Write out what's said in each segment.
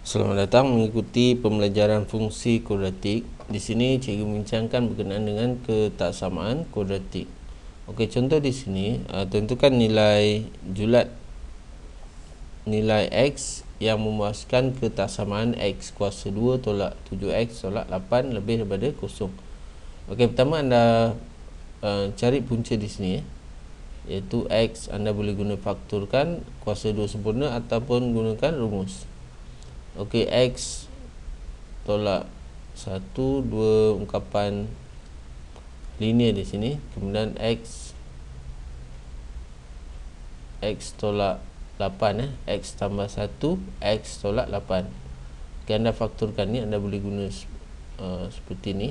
Selamat datang mengikuti pembelajaran fungsi kuadratik. Di sini cikgu membincangkan berkenaan dengan ketaksamaan kuadratik. Okey, contoh di sini uh, tentukan nilai julat nilai x yang memuaskan ketaksamaan x kuasa 2 tolak 7x tolak 8 lebih daripada kosong. Okey, pertama anda uh, cari punca di sini ya. iaitu x anda boleh guna fakturkan kuasa 2 sempurna ataupun gunakan rumus. Okey X tolak satu dua ungkapan linear di sini. Kemudian X X tolak 8 eh. X tambah 1 X tolak 8 okay, anda fakturkan ni anda boleh guna uh, seperti ni.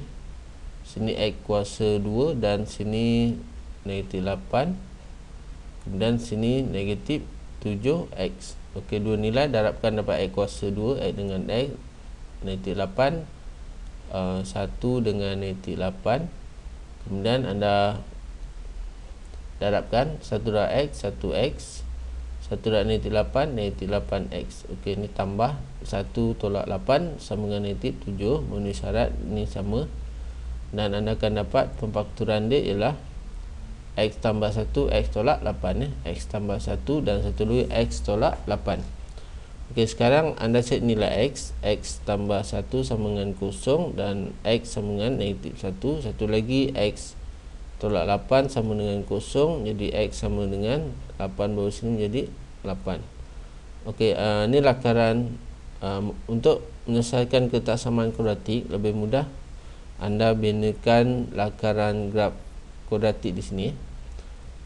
Sini X kuasa 2 dan sini negatif 8 kemudian sini negatif 7X Okey, dua nilai darabkan dapat X kuasa 2 X dengan X Negatif 8 uh, 1 dengan negatif 8 Kemudian anda Darabkan 1 darab X 1X 1 darab negatif 8 Negatif 8X Okey, ini tambah 1 tolak 8 Sama dengan negatif 7 Memenuhi syarat Ini sama. Dan anda akan dapat Pemfakturan dia ialah X tambah 1 X tolak 8 eh. X tambah 1 dan satu lagi X tolak 8 Okey sekarang anda cek nilai X. X tambah 1 sama dengan 0 Dan X sama dengan negatif 1 Satu lagi X tolak 8 sama dengan 0 Jadi X sama dengan 8 bawah sini menjadi 8 Okey uh, ini lakaran uh, Untuk menyelesaikan ketaksamaan kuadratik Lebih mudah anda binakan lakaran graf kuadratik di sini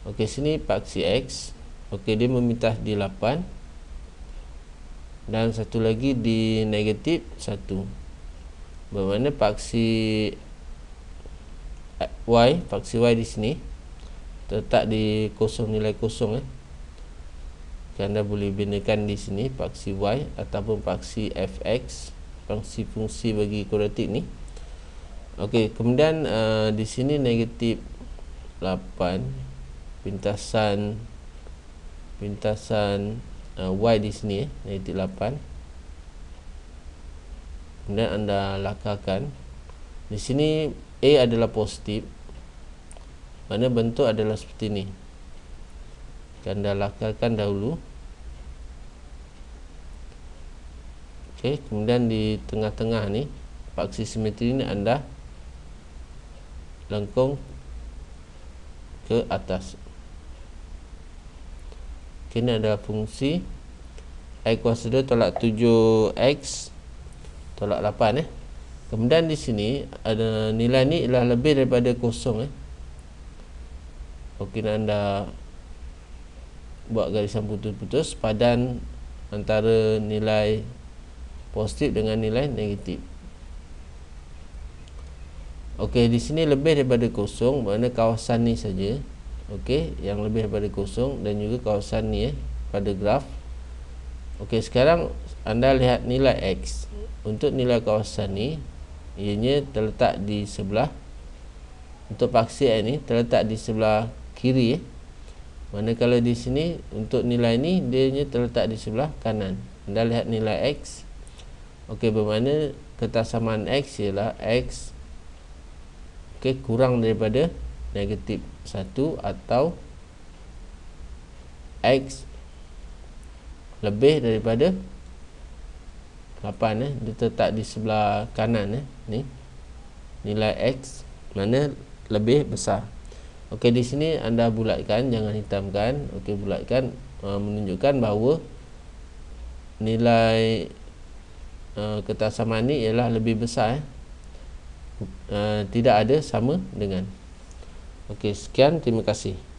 Okey sini paksi X. Okey dia meminta di 8 Dan satu lagi di negatif 1 Bermakna paksi Y Paksi Y di sini Terletak di kosong nilai kosong eh. Anda boleh binakan di sini paksi Y Ataupun paksi Fx Fungsi-fungsi bagi kuadratik ni. Okey, kemudian uh, di sini negatif 8 pintasan pintasan uh, y di sini eh negatif 8 kemudian anda lakarkan. Di sini a adalah positif. Mana bentuk adalah seperti ini. Anda lakarkan dahulu. Okey, kemudian di tengah-tengah ni paksi simetri ni anda lengkung ke atas kini ada fungsi x kuasa 2 tolak 7x tolak 8 eh. Kemudian di sini ada nilai ni ialah lebih daripada kosong eh. Okey anda buat garisan putus-putus padan antara nilai positif dengan nilai negatif. Okey di sini lebih daripada kosong mana kawasan ni saja okey yang lebih daripada kosong dan juga kawasan ni eh pada graf. Okey sekarang anda lihat nilai x. Untuk nilai kawasan ni ianya terletak di sebelah untuk paksi ni terletak di sebelah kiri eh. Manakala di sini untuk nilai ni dia terletak di sebelah kanan. Anda lihat nilai x. Okey bermakna ketaksamaan x ialah x okey kurang daripada negatif 1 atau X lebih daripada 8 eh. dia tetap di sebelah kanan eh. ni nilai X mana lebih besar ok di sini anda bulatkan jangan hitamkan ok bulatkan uh, menunjukkan bahawa nilai uh, ketaksamaan ni ialah lebih besar eh. uh, tidak ada sama dengan Okey, sekian. Terima kasih.